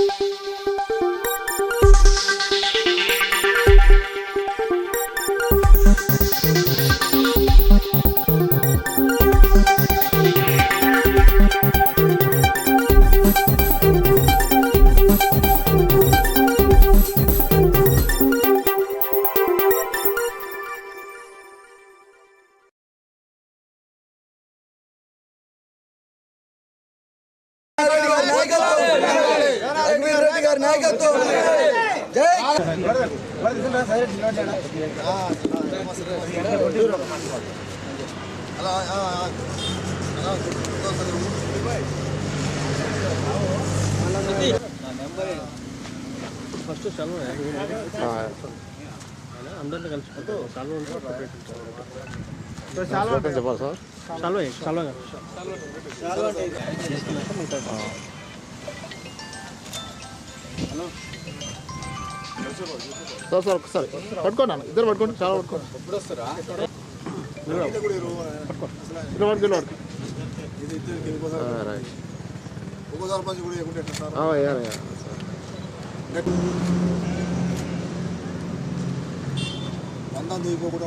రఘువీర్ రెడ్డి నాయకత్వం. జై అందరిని కలిసి సెలవు చెప్పాలి సార్ సెలవు సార్ సార్ ఒకసారి పట్టుకోండి అన్న. ఇద్దరు పట్టుకోండి చాలా పట్టుకోండి. ఇద్దరు పట్టుకు ఇద్దరు పట్టుకు ఆ, రైట్ ఉప సర్పంచ్ కూడా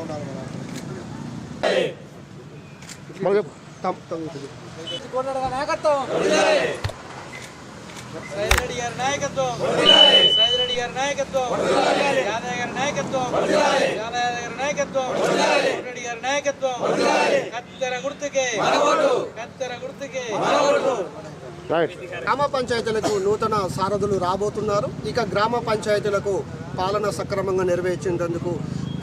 ఉండాలి కదా చెప్పు. సైదరెడ్డి గారి నాయకత్వం. సైదరెడ్డి గారి నాయకత్వం. యాదయ్య గారి నాయకత్వం. యాదయ్య గారి నాయకత్వం. రెడ్డి గారి నాయకత్వం. కత్తెర గుర్తుకే. కత్తెర గుర్తుకే. రైట్. గ్రామ పంచాయతీలకు నూతన సారథులు రాబోతున్నారు. ఇక గ్రామ పంచాయతీలకు పాలన సక్రమంగా నెరవేర్చేందుకు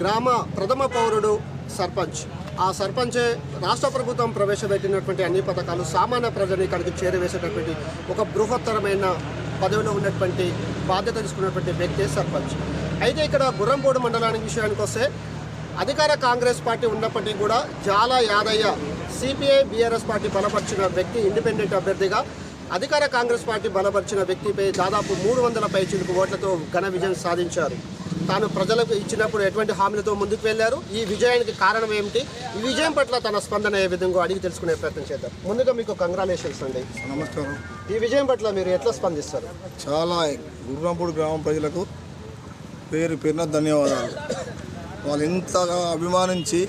గ్రామ ప్రథమ పౌరుడు సర్పంచ్ ఆ సర్పంచే రాష్ట్ర ప్రభుత్వం ప్రవేశపెట్టినటువంటి అన్ని పథకాలు సామాన్య ప్రజని ఇక్కడికి చేరవేసేటటువంటి ఒక బృహత్తరమైన పదవిలో ఉన్నటువంటి బాధ్యత తీసుకున్నటువంటి వ్యక్తి సర్పంచ్. అయితే ఇక్కడ గుర్రంపోడు మండలానికి విషయానికి వస్తే అధికార కాంగ్రెస్ పార్టీ ఉన్నప్పటికీ కూడా జాల యాదయ్య సిపిఐ బీఆర్ఎస్ పార్టీ బలపరిచిన వ్యక్తి ఇండిపెండెంట్ అభ్యర్థిగా అధికార కాంగ్రెస్ పార్టీ బలపరిచిన వ్యక్తిపై దాదాపు మూడు వందల పైచిలుకు ఓట్లతో ఘన విజయం సాధించారు. తాను ప్రజలకు ఇచ్చినప్పుడు ఎటువంటి హామీలతో ముందుకు వెళ్ళారు ఈ విజయానికి కారణం ఏమిటి? ఈ విజయం పట్ల తన స్పందన ఏ విధంగా అడిగి తెలుసుకునే ప్రయత్నం చేద్దాం. ముందుగా మీకు కంగ్రాలేషన్స్ అండి. నమస్కారం. ఈ విజయం పట్ల మీరు ఎట్లా స్పందిస్తారు? చాలా గుర్రంపూడి గ్రామం ప్రజలకు పేరు పేరున ధన్యవాదాలు. వాళ్ళు ఇంతగా అభిమానించి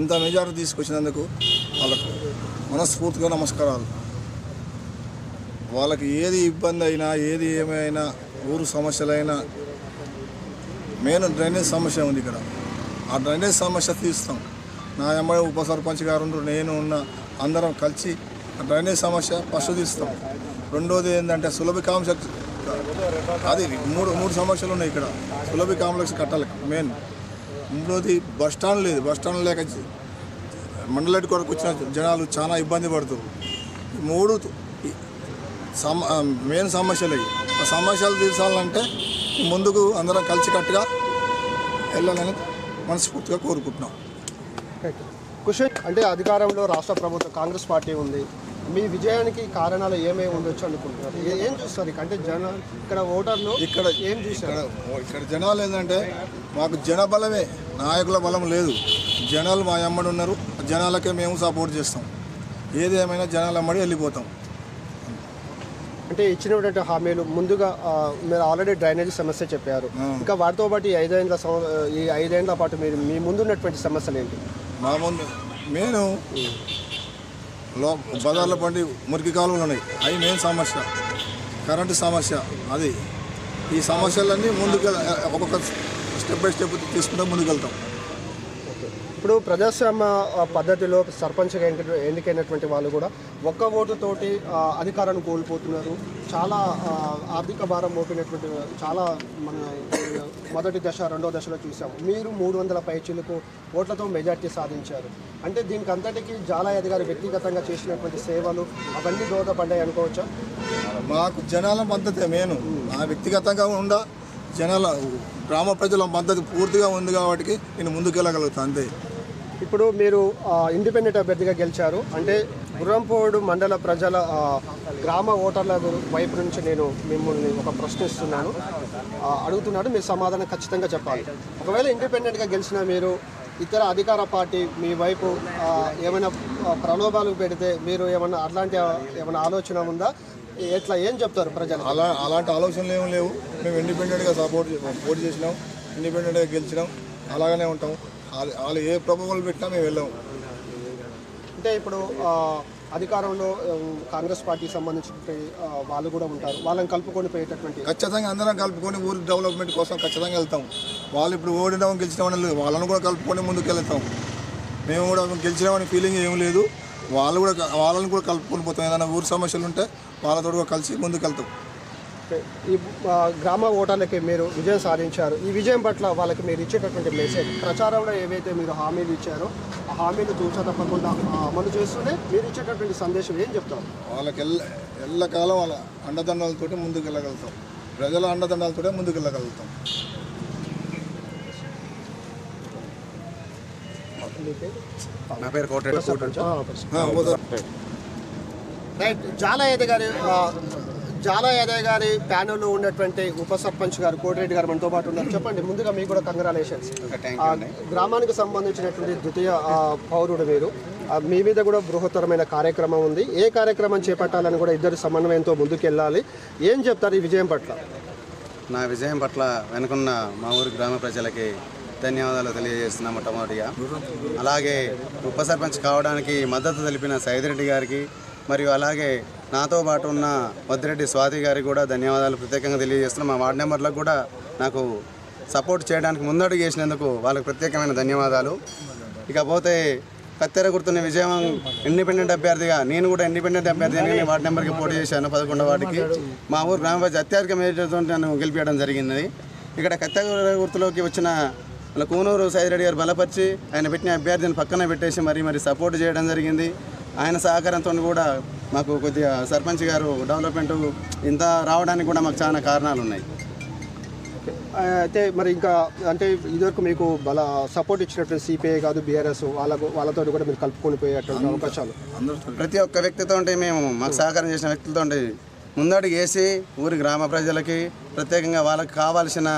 ఇంత మెజారిటీ తీసుకొచ్చినందుకు వాళ్ళకు మనస్ఫూర్తిగా నమస్కారాలు. వాళ్ళకి ఏది ఇబ్బంది అయినా ఏది ఏమైనా ఊరు సమస్యలైనా మెయిన్ డ్రైనేజ్ సమస్య ఉంది ఇక్కడ. ఆ డ్రైనేజ్ సమస్య తీస్తాం నా ఎమ్మెల్యే ఉప సర్పంచ్ గారు నేను ఉన్న అందరం కలిసి ఆ డ్రైనేజ్ సమస్య ఫస్ట్ తీస్తాం రెండోది ఏంటంటే సులభ కాంప్లెక్స్ అది మూడు మూడు సమస్యలు ఉన్నాయి ఇక్కడ. సులభ కాంప్లెక్స్ కట్టాలి మెయిన్. మూడోది బస్ స్టాండ్ లేదు. బస్ స్టాండ్ లేక మండలటి కొరకు వచ్చిన జనాలు చాలా ఇబ్బంది పడుతారు మూడు సమ మెయిన్ సమస్యలు. ఆ సమస్యలు తీర్చాలంటే ముందుకు అందరం కలిసికట్టుగా వెళ్ళాలని మనస్ఫూర్తిగా కోరుకుంటున్నాం. కుషి అంటే అధికారంలో రాష్ట్ర ప్రభుత్వం కాంగ్రెస్ పార్టీ ఉంది. మీ విజయానికి కారణాలు ఏమేమి ఉండొచ్చు అనుకుంటున్నారు? ఏ- చూస్తారు? అంటే జన ఇక్కడ ఓటర్లు ఇక్కడ ఏం చూశారు? ఇక్కడ ఇక్కడ జనాలు ఏంటంటే మాకు జన బలమే నాయకుల బలం లేదు. జనాలు మా అమ్మడి ఉన్నారు. జనాలకే మేము సపోర్ట్ చేస్తాం. ఏది ఏమైనా జనాల అమ్మడి వెళ్ళిపోతాం. అంటే ఇచ్చినటువంటి హామీలు ముందుగా మీరు ఆల్రెడీ డ్రైనేజీ సమస్య చెప్పారు. ఇంకా వాటితో పాటు ఈ ఐదేళ్ళ ఈ ఐదేళ్ళ పాటు మీరు మీ ముందున్నటువంటి సమస్యలు ఏంటి? మా ముందు నేను లో బజార్ల పండి మురికి కాలువలు ఉన్నాయి. అవి మెయిన్ సమస్య. కరెంటు సమస్య అది. ఈ సమస్యలన్నీ ముందుకు ఒక్కొక్క స్టెప్ బై స్టెప్ తీసుకుంటూ ముందుకెళ్తాం. ఇప్పుడు ప్రజాస్వామ్య పద్ధతిలో సర్పంచ్గా ఎన్నిక- ఎన్నికైనటువంటి వాళ్ళు కూడా ఒక్క ఓటుతోటి అధికారాన్ని కోల్పోతున్నారు. చాలా ఆర్థిక భారం మోపినటువంటి చాలా మన మొదటి దశ రెండో దశలో చూసాము. మీరు మూడు వందల పైచీలకు ఓట్లతో మెజార్టీ సాధించారు. అంటే దీనికి అంతటికీ జాలయాది గారు వ్యక్తిగతంగా చేసినటువంటి సేవలు అవన్నీ దోహదపడ్డాయి అనుకోవచ్చా? మాకు జనాల మద్దతే నేను నా వ్యక్తిగతంగా ఉండ జనాల గ్రామ ప్రజల మద్దతు పూర్తిగా ఉంది కాబట్టి నేను ముందుకెళ్ళగలుగుతాను అంతే. ఇప్పుడు మీరు ఇండిపెండెంట్ అభ్యర్థిగా గెలిచారు. అంటే గుర్రంపోడు మండల ప్రజల గ్రామ ఓటర్ల వైపు నుంచి నేను మిమ్మల్ని ఒక ప్రశ్నిస్తున్నాను. అడుగుతున్నాడు మీరు సమాధానం ఖచ్చితంగా చెప్పాలి. ఒకవేళ ఇండిపెండెంట్గా గెలిచిన మీరు ఇతర అధికార పార్టీ మీ వైపు ఏమైనా ప్రలోభాలు పెడితే మీరు ఏమన్నా అట్లాంటి ఏమైనా ఆలోచన ఉందా? ఎట్లా ఏం చెప్తారు ప్రజలు? అలా అలాంటి ఆలోచనలు ఏమి లేవు. మేము ఇండిపెండెంట్గా సపోర్ట్ పోటీ చేసినాం. ఇండిపెండెంట్గా గెలిచినాం. అలాగనే ఉంటాం. వాళ్ళు వాళ్ళు ఏ ప్రభుత్వాలు పెట్టినా మేము వెళ్ళాము అంటే ఇప్పుడు అధికారంలో కాంగ్రెస్ పార్టీకి సంబంధించిన వాళ్ళు కూడా ఉంటారు. వాళ్ళని కలుపుకొని పోయేటటువంటి ఖచ్చితంగా అందరం కలుపుకొని ఊరి డెవలప్మెంట్ కోసం ఖచ్చితంగా వెళ్తాం. వాళ్ళు ఇప్పుడు ఓడినాం గెలిచినామని లేదు. వాళ్ళని కూడా కలుపుకొని ముందుకు వెళ్తాం మేము కూడా గెలిచినామని ఫీలింగ్ ఏం లేదు. వాళ్ళు కూడా వాళ్ళని కూడా కలుపుకొని పోతాం. ఏదైనా ఊరి సమస్యలు ఉంటే వాళ్ళతో కూడా కలిసి ముందుకు వెళ్తాం ఈ గ్రామ ఓటర్లకి మీరు విజయం సాధించారు. ఈ విజయం పట్ల వాళ్ళకి మీరు ఇచ్చేటటువంటి మెసేజ్ ప్రచారంలో ఏవైతే మీరు హామీలు ఇచ్చారో ఆ హామీలు తూచా తప్పకుండా అమలు చేస్తూనే మీరు ఇచ్చేటటువంటి సందేశం ఏం చెప్తారు? వాళ్ళకి ఎల్ల ఎల్లకాలం వాళ్ళ అండదండాలతోటి ముందుకు వెళ్ళగలుగుతాం. ప్రజల అండదండాలతోటే ముందుకు వెళ్ళగలుగుతాం. నా పేరు. రైట్. గారి జాలా యాదవ్ గారి ప్యానెల్లో ఉన్నటువంటి ఉప సర్పంచ్ గారు కోటిరెడ్డి గారు మనతో పాటు ఉన్నారు. చెప్పండి ముందుగా మీకు కూడా కంగ్రాలేషన్స్. గ్రామానికి సంబంధించినటువంటి ద్వితీయ పౌరుడు మీరు మీ మీద కూడా బృహత్తరమైన కార్యక్రమం ఉంది. ఏ కార్యక్రమం చేపట్టాలని కూడా ఇద్దరు సమన్వయంతో ముందుకెళ్ళాలి. ఏం చెప్తారు ఈ విజయం పట్ల? నా విజయం పట్ల వెనుకున్న మా ఊరి గ్రామ ప్రజలకి ధన్యవాదాలు తెలియజేస్తున్నా మొట్టమొదటిగా. అలాగే ఉప సర్పంచ్ కావడానికి మద్దతు తెలిపిన సైదిరెడ్డి గారికి మరియు అలాగే నాతో పాటు ఉన్న మద్దిరెడ్డి స్వాతి గారికి కూడా ధన్యవాదాలు ప్రత్యేకంగా తెలియజేస్తున్నాం. మా వార్డు మెంబర్లకు కూడా నాకు సపోర్ట్ చేయడానికి ముందడుగు చేసినందుకు వాళ్ళకు ప్రత్యేకమైన ధన్యవాదాలు. ఇకపోతే కత్తెర గుర్తున్న విజయం ఇండిపెండెంట్ అభ్యర్థిగా నేను కూడా ఇండిపెండెంట్ అభ్యర్థిగా నేను వార్డు నెంబర్కి పోటీ చేశాను పదకొండవ వాటికి మా ఊరు గ్రామ పంచాయతీ అత్యధిక మేజర్తో నన్ను గెలిపించడం జరిగింది. ఇక్కడ కత్తెర గుర్తులోకి వచ్చిన మన కూనూరు సైదిరెడ్డి గారు బలపరిచి ఆయన పెట్టిన అభ్యర్థిని పక్కన పెట్టేసి మరి మరి సపోర్ట్ చేయడం జరిగింది. ఆయన సహకారంతో కూడా మాకు కొద్దిగా సర్పంచ్ గారు డెవలప్మెంట్ ఇంత రావడానికి కూడా మాకు చాలా కారణాలు ఉన్నాయి. అయితే మరి ఇంకా అంటే ఇదివరకు మీకు బల సపోర్ట్ ఇచ్చినటువంటి సిపిఐ కాదు బీఆర్ఎస్ వాళ్ళకు వాళ్ళతో కూడా మీరు కలుపుకొని పోయేటువంటి అవకాశాలు. ప్రతి ఒక్క వ్యక్తితో మేము మాకు సహకారం చేసిన వ్యక్తులతో ముందడుగు వేసి ఊరి గ్రామ ప్రజలకి ప్రత్యేకంగా వాళ్ళకి కావాల్సిన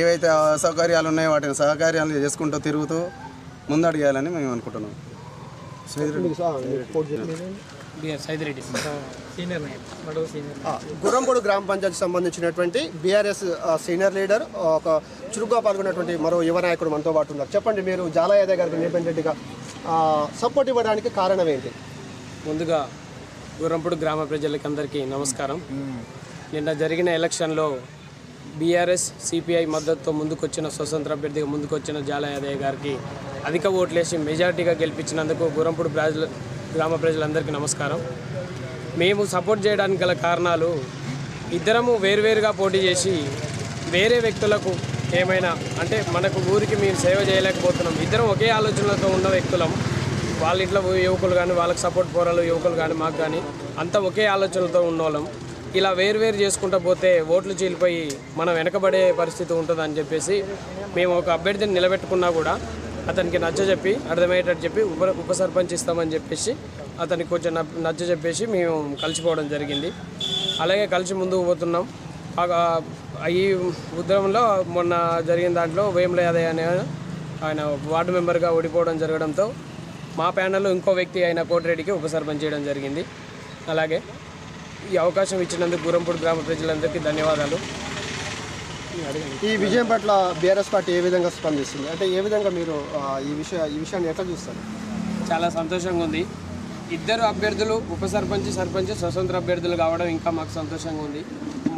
ఏవైతే అసౌకర్యాలు ఉన్నాయో వాటిని సహకార్యాలు చేసుకుంటూ తిరుగుతూ ముందడుగు వేయాలని మేము అనుకుంటున్నాం. గుర్రంపూడి గ్రామ పంచాయతీ సంబంధించినటువంటి బీఆర్ఎస్ సీనియర్ లీడర్ ఒక చురుగ్గా పాల్గొన్నటువంటి మరో యువ నాయకుడు మనతో పాటు ఉన్నారు. చెప్పండి మీరు జాలా యాదవ్ గారికి ఇండిపెండెంట్గా సపోర్ట్ ఇవ్వడానికి కారణం ఏంటి? ముందుగా గుర్రంపూడి గ్రామ ప్రజలకి అందరికీ నమస్కారం. నిన్న జరిగిన ఎలక్షన్లో బీఆర్ఎస్ సిపిఐ మద్దతుతో ముందుకొచ్చిన స్వతంత్ర అభ్యర్థిగా ముందుకొచ్చిన జాలయాదయ్య గారికి అధిక ఓట్లేసి మెజార్టీగా గెలిపించినందుకు గురంపూడి ప్రజల గ్రామ ప్రజలందరికీ నమస్కారం. మేము సపోర్ట్ చేయడానికి గల కారణాలు ఇద్దరము వేరువేరుగా పోటీ చేసి వేరే వ్యక్తులకు ఏమైనా అంటే మనకు ఊరికి మేము సేవ చేయలేకపోతున్నాం. ఇద్దరం ఒకే ఆలోచనలతో ఉన్న వ్యక్తులం. వాళ్ళ ఇంట్లో యువకులు కానీ వాళ్ళకి సపోర్ట్ పోరాలు యువకులు కానీ మాకు కానీ అంతా ఒకే ఆలోచనలతో ఉన్నోళ్ళం. ఇలా వేరు వేరు చేసుకుంటూ పోతే ఓట్లు చీలిపోయి మనం వెనకబడే పరిస్థితి ఉంటుందని చెప్పేసి మేము ఒక అభ్యర్థిని నిలబెట్టుకున్నా కూడా అతనికి నచ్చ చెప్పి అర్థమయ్యేటట్టు చెప్పి ఉప ఉప సర్పంచ్ ఇస్తామని చెప్పేసి అతనికి కొంచెం నచ్చ- చెప్పేసి మేము కలిసిపోవడం జరిగింది. అలాగే కలిసి ముందుకు పోతున్నాం. ఈ ఉద్యమంలో మొన్న జరిగిన దాంట్లో వేముల యాదయ్య అనే ఆయన వార్డు మెంబర్గా ఓడిపోవడం జరగడంతో మా ప్యానల్లో ఇంకో వ్యక్తి అయిన కోటిరెడ్డికి ఉప సర్పంచ్ చేయడం జరిగింది. అలాగే ఈ అవకాశం ఇచ్చినందుకు గురంపూడి గ్రామ ప్రజలందరికీ ధన్యవాదాలు. ఈ విజయం పట్ల బీఆర్ఎస్ పార్టీ ఏ విధంగా స్పందిస్తుంది? అంటే ఏ విధంగా మీరు ఈ విషయ ఈ విషయాన్ని ఎట్లా చూస్తారు? చాలా సంతోషంగా ఉంది. ఇద్దరు అభ్యర్థులు ఉప సర్పంచ్ సర్పంచ్ స్వతంత్ర అభ్యర్థులు కావడం ఇంకా మాకు సంతోషంగా ఉంది.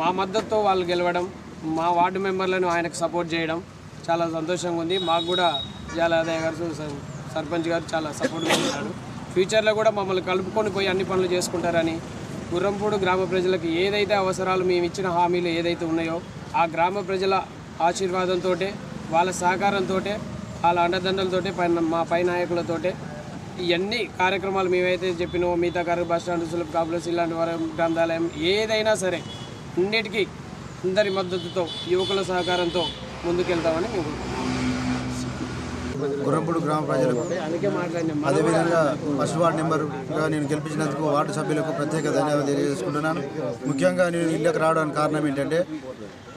మా మద్దతుతో వాళ్ళు గెలవడం మా వార్డు మెంబర్లను ఆయనకు సపోర్ట్ చేయడం చాలా సంతోషంగా ఉంది. మాకు కూడా జాలాదయ్య గారు సర్పంచ్ గారు చాలా సపోర్ట్గా ఉంటారు. ఫ్యూచర్లో కూడా మమ్మల్ని కలుపుకొని పోయి అన్ని పనులు చేసుకుంటారని గుర్రంపూడు గ్రామ ప్రజలకు ఏదైతే అవసరాలు మేము ఇచ్చిన హామీలు ఏదైతే ఉన్నాయో ఆ గ్రామ ప్రజల ఆశీర్వాదంతో వాళ్ళ సహకారంతో వాళ్ళ అండదండలతో పైన మా పై నాయకులతోటే ఇవన్నీ కార్యక్రమాలు మేమైతే చెప్పినో మిగతా కార్య బస్ స్టాండ్ సులభ కాపులస్ ఇలాంటి వరం గ్రంథాలయం ఏదైనా సరే అన్నిటికీ అందరి మద్దతుతో యువకుల సహకారంతో ముందుకెళ్తామని మేము గుర్రంపూడి గ్రామ ప్రజలకు. అదేవిధంగా ఫస్ట్ వార్డు నెంబర్గా నేను గెలిపించినందుకు వార్డు సభ్యులకు ప్రత్యేక ధన్యవాదాలు తెలియజేసుకుంటున్నాను. ముఖ్యంగా నేను ఇళ్ళకి రావడానికి కారణం ఏంటంటే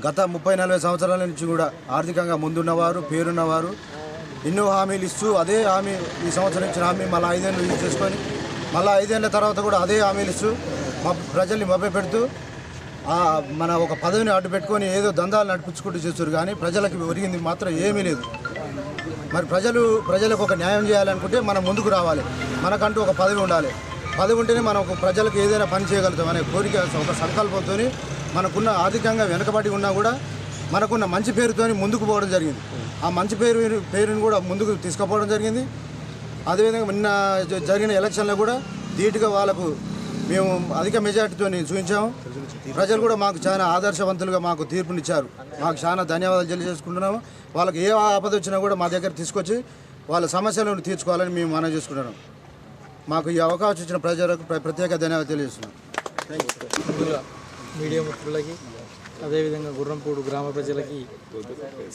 గత ముప్పై నలభై సంవత్సరాల నుంచి కూడా ఆర్థికంగా ముందున్నవారు పేరున్నవారు ఎన్నో హామీలు ఇస్తూ అదే హామీ ఈ సంవత్సరం ఇచ్చిన హామీ మళ్ళీ ఐదేళ్ళు యూజ్ చేసుకొని మళ్ళీ ఐదేళ్ళ తర్వాత కూడా అదే హామీలు ఇస్తూ మా ప్రజల్ని మభ్య పెడుతూ మన ఒక పదవిని అడ్డు పెట్టుకొని ఏదో దందాలు నడిపించుకుంటూ చేస్తారు కానీ ప్రజలకు ఒరిగింది మాత్రం ఏమీ లేదు. మరి ప్రజలు ప్రజలకు ఒక న్యాయం చేయాలనుకుంటే మనం ముందుకు రావాలి. మనకంటూ ఒక పదవి ఉండాలి. పదవి ఉంటేనే మనం ప్రజలకు ఏదైనా పని చేయగలుగుతాం అనే కోరిక ఒక సంకల్పంతో మనకున్న ఆర్థికంగా వెనుకబడి ఉన్నా కూడా మనకున్న మంచి పేరుతోని ముందుకు పోవడం జరిగింది. ఆ మంచి పేరు పేరుని కూడా ముందుకు తీసుకుపోవడం జరిగింది. అదేవిధంగా నిన్న జరిగిన ఎలక్షన్లో కూడా ధీటుగా వాళ్ళకు మేము అధిక మెజార్టీతో చూపించాము. ప్రజలు కూడా మాకు చాలా ఆదర్శవంతులుగా మాకు తీర్పునిచ్చారు. మాకు చాలా ధన్యవాదాలు తెలియజేసుకుంటున్నాము. వాళ్ళకి ఏ ఆపద వచ్చినా కూడా మా దగ్గర తీసుకొచ్చి వాళ్ళ సమస్యలను తీర్చుకోవాలని మేము మనం చేసుకుంటున్నాం. మాకు ఈ అవకాశం ఇచ్చిన ప్రజలకు ప్రత్యేక ధన్యవాదాలు తెలియజేస్తున్నాం. ముందుగా మీడియా మిత్రులకి అదేవిధంగా గుర్రంపూడు గ్రామ ప్రజలకి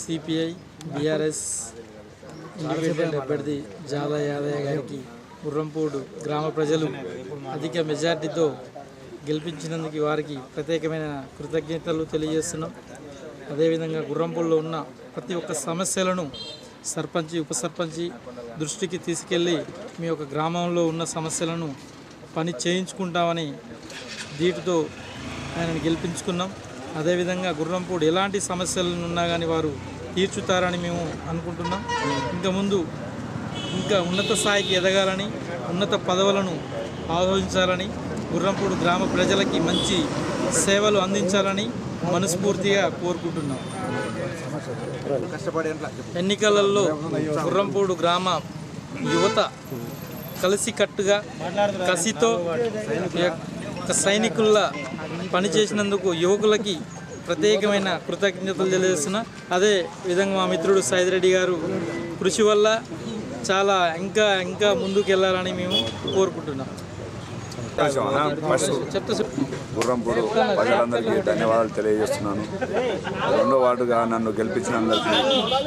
సిపిఐ బీఆర్ఎస్ ఇండిపెండెంట్ అభ్యర్థి జాలా యాదయ్య గారికి గుర్రంపూడు గ్రామ ప్రజలు అధిక మెజార్టీతో గెలిపించినందుకు వారికి ప్రత్యేకమైన కృతజ్ఞతలు తెలియజేస్తున్నాం. అదేవిధంగా గుర్రంపూడిలో ఉన్న ప్రతి ఒక్క సమస్యలను సర్పంచి ఉప సర్పంచి దృష్టికి తీసుకెళ్ళి మీ యొక్క గ్రామంలో ఉన్న సమస్యలను పని చేయించుకుంటామని ధీటుతో ఆయనను గెలిపించుకున్నాం. అదేవిధంగా గుర్రంపూడి ఎలాంటి సమస్యలు ఉన్నా కానీ వారు తీర్చుతారని మేము అనుకుంటున్నాం. ఇంకా ముందు ఇంకా ఉన్నత స్థాయికి ఎదగాలని ఉన్నత పదవులను ఆలోచించాలని గుర్రంపూడి గ్రామ ప్రజలకి మంచి సేవలు అందించాలని మనస్ఫూర్తిగా కోరుకుంటున్నాం. ఎన్నికలలో గుర్రంపూడు గ్రామ యువత కలిసికట్టుగా కసితో సైనికుల్లా పనిచేసినందుకు యువకులకి ప్రత్యేకమైన కృతజ్ఞతలు తెలియజేస్తున్నా. అదే విధంగా మా మిత్రుడు సైదిరెడ్డి గారు కృషి వల్ల చాలా ఇంకా ఇంకా ముందుకు వెళ్ళాలని మేము కోరుకుంటున్నాం. చెప్తా. గుర్రంపూడు ప్రజలందరికీ ధన్యవాదాలు తెలియజేస్తున్నాను. రెండో వార్డుగా నన్ను గెలిపించినందరికీ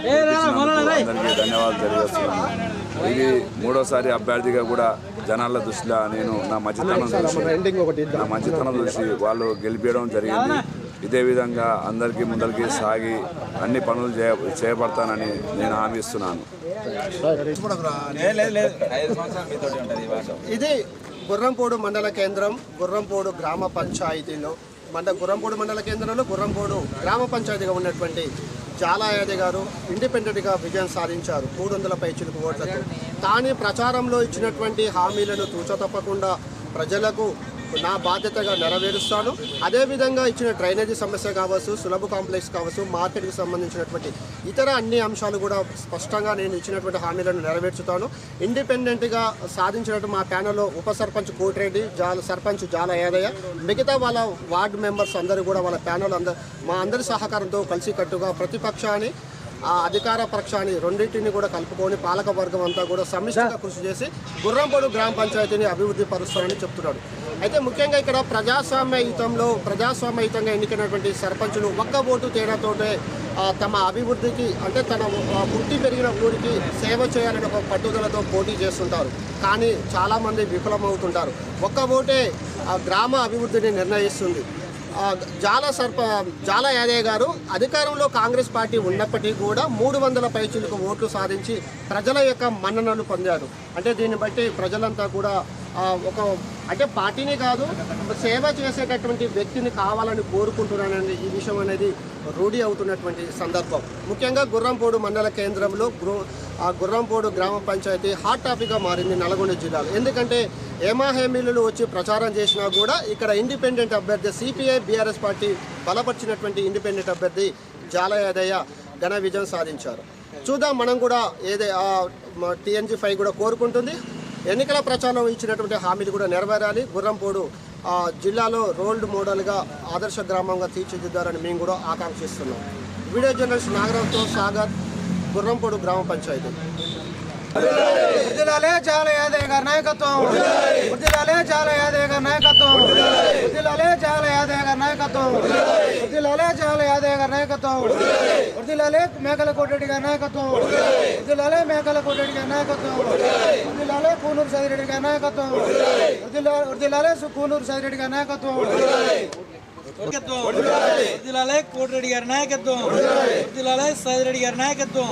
గెలిపించినందుకు అందరికీ ధన్యవాదాలు తెలియజేస్తున్నాను. ఇది మూడోసారి అభ్యర్థిగా కూడా జనాల దృష్టిలో నేను నా మంచితనం చూసి నా మంచితనం చూసి వాళ్ళు గెలిపించడం జరిగింది. ఇదే విధంగా అందరికీ ముందరికి సాగి అన్ని పనులు చేయ చేపడతానని నేను హామీ ఇస్తున్నాను. ఇది గుర్రంపోడు మండల కేంద్రం గుర్రంపోడు గ్రామ పంచాయతీలో మండ గుర్రంపోడు మండల కేంద్రంలో గుర్రంపోడు గ్రామ పంచాయతీగా ఉన్నటువంటి జాలాయాది గారు ఇండిపెండెంట్గా విజయం సాధించారు. మూడు వందల పైచులకు ఓట్లతో తానే ప్రచారంలో ఇచ్చినటువంటి హామీలను తూచ తప్పకుండా ప్రజలకు నా బాధ్యతగా నెరవేరుస్తాను. అదేవిధంగా ఇచ్చిన డ్రైనేజీ సమస్య కావచ్చు సులభ కాంప్లెక్స్ కావచ్చు మార్కెట్కి సంబంధించినటువంటి ఇతర అన్ని అంశాలు కూడా స్పష్టంగా నేను ఇచ్చినటువంటి హామీలను నెరవేర్చుతాను. ఇండిపెండెంట్గా సాధించినట్టు మా ప్యానల్లో ఉప సర్పంచ్ కోటిరెడ్డి జాల సర్పంచ్ జాల యాదయ్య మిగతా వాళ్ళ వార్డు మెంబర్స్ అందరూ కూడా వాళ్ళ ప్యానల్ అందరూ మా అందరి సహకారంతో కలిసికట్టుగా ప్రతిపక్షాన్ని ఆ అధికార పక్షాన్ని రెండింటిని కూడా కలుపుకొని పాలక వర్గం అంతా కూడా సమిష్టిగా కృషి చేసి గుర్రంపొడు గ్రామ పంచాయతీని అభివృద్ధి పరుస్తారని చెప్తున్నాడు. అయితే ముఖ్యంగా ఇక్కడ ప్రజాస్వామ్యయుతంలో ప్రజాస్వామ్యయుతంగా ఎన్నికైనటువంటి సర్పంచులు ఒక్క ఓటు తేడాతోటే తమ అభివృద్ధికి అంటే తన వృత్తి పెరిగిన ఊరికి సేవ చేయాలని ఒక పట్టుదలతో పోటీ చేస్తుంటారు. కానీ చాలామంది విఫలమవుతుంటారు. ఒక్క ఓటే గ్రామ అభివృద్ధిని నిర్ణయిస్తుంది. జాల సర్ప జాల యాదయ్య గారు అధికారంలో కాంగ్రెస్ పార్టీ ఉన్నప్పటికీ కూడా మూడు వందల పైచులకు ఓట్లు సాధించి ప్రజల యొక్క మన్ననలు పొందారు. అంటే దీన్ని బట్టి ప్రజలంతా కూడా ఒక అంటే పార్టీని కాదు సేవ చేసేటటువంటి వ్యక్తిని కావాలని కోరుకుంటున్నానని ఈ విషయం అనేది రూఢి అవుతున్నటువంటి సందర్భం. ముఖ్యంగా గుర్రంపోడు మండల కేంద్రంలో ఆ గుర్రంపోడు గ్రామ పంచాయతీ హాట్ టాపిక్గా మారింది నల్గొండ జిల్లాలో. ఎందుకంటే ఏమాహేమీలు వచ్చి ప్రచారం చేసినా కూడా ఇక్కడ ఇండిపెండెంట్ అభ్యర్థి సిపిఐ బీఆర్ఎస్ పార్టీ బలపరిచినటువంటి ఇండిపెండెంట్ అభ్యర్థి జాలయాదయ్య ఘన విజయం సాధించారు. చూద్దాం మనం కూడా ఏదే టీఎన్జీ ఫైవ్ కూడా కోరుకుంటుంది. ఎన్నికల ప్రచారం ఇచ్చినటువంటి హామీలు కూడా నెరవేరాలి. గుర్రంపోడు ఆ, జిల్లాలో రోల్డ్ మోడల్గా ఆదర్శ గ్రామంగా తీర్చిదిద్దారని మేము కూడా ఆకాంక్షిస్తున్నాం. వీడియో జర్నలిస్ట్ నాగరావుతో సాగర్ గుర్రంపోడు గ్రామ పంచాయతీ. వృద్ధిలాలే చాలా యాదయ్య గారి నాయకత్వం. వృద్ధిలాలే చాలా యాదయ్య గారి నాయకత్వం. వృద్ధిలాలే చాలా యాదయ్య గారి నాయకత్వం. వృద్ధిలాలే చాలా యాదయ్య గారి నాయకత్వం. వృద్ధిలాలే మేకల కోటరెడ్డి గారి నాయకత్వం. వృద్ధిలాలే మేకల కోటరెడ్డి గారి నాయకత్వం. వృద్ధిలాలే కూనూరు సైదిరెడ్డి గారి నాయకత్వం. వృద్ధిలా కూనూరు సైదిరెడ్డి గారి నాయకత్వం. వృద్ధిలాలే కోటిరెడ్డి గారి నాయకత్వం. వృద్ధిలాలే సైదిరెడ్డి గారి నాయకత్వం.